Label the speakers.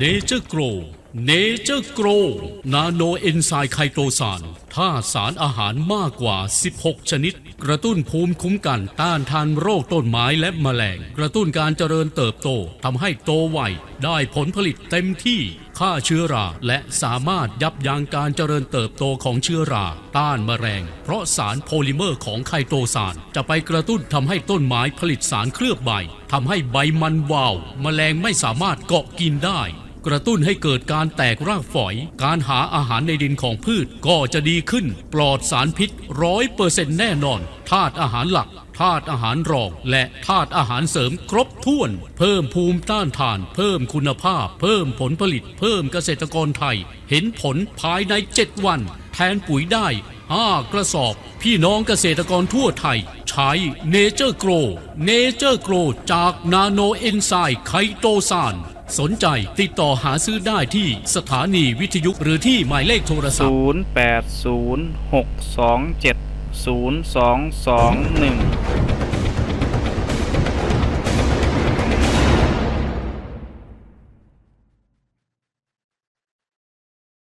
Speaker 1: เนเจอร์โกรเนเจอร์โกรนาโนเอนไซม์ไคโตซานถ้าสารอาหารมากกว่า 16 ชนิด กระตุ้นภูมิคุ้มกันต้านทานโรคต้นไม้และแมลง กระตุ้นการเจริญเติบโตทำให้โตไวได้ผลผลิตเต็มที่ฆ่าเชื้อรา และสามารถยับยั้งการเจริญเติบโตของเชื้อรา ต้านแมลง เพราะสารโพลิเมอร์ของไคโตซานจะไปกระตุ้นทำให้ต้นไม้ผลิตสารเคลือบใบทำให้ใบมันวาว แมลงไม่สามารถเกาะกินได้ กระตุ้นให้เกิดการแตกรากฝอย การหาอาหารในดินของพืชก็จะดีขึ้น ปลอดสารพิษร้อยเปอร์เซ็นต์แน่นอนธาตุอาหารหลักธาตุอาหารรองและธาตุอาหารเสริมครบถ้วน เพิ่มภูมิต้านทาน เพิ่มคุณภาพ เพิ่มผลผลิต เพิ่มเกษตรกรไทย เห็นผลภายใน 7 วัน แทนปุ๋ยได้ 5 กระสอบ พี่น้องเกษตรกรทั่วไทย ใช้เนเจอร์โกรเนเจอร์โกรจากนาโนเอนไซม์ไคโตซาน สนใจติดต่อหาซื้อได้ที่สถานีวิทยุหรือที่หมายเลขโทรศัพท์
Speaker 2: 0 8 0 6 2 7 0 2 2 1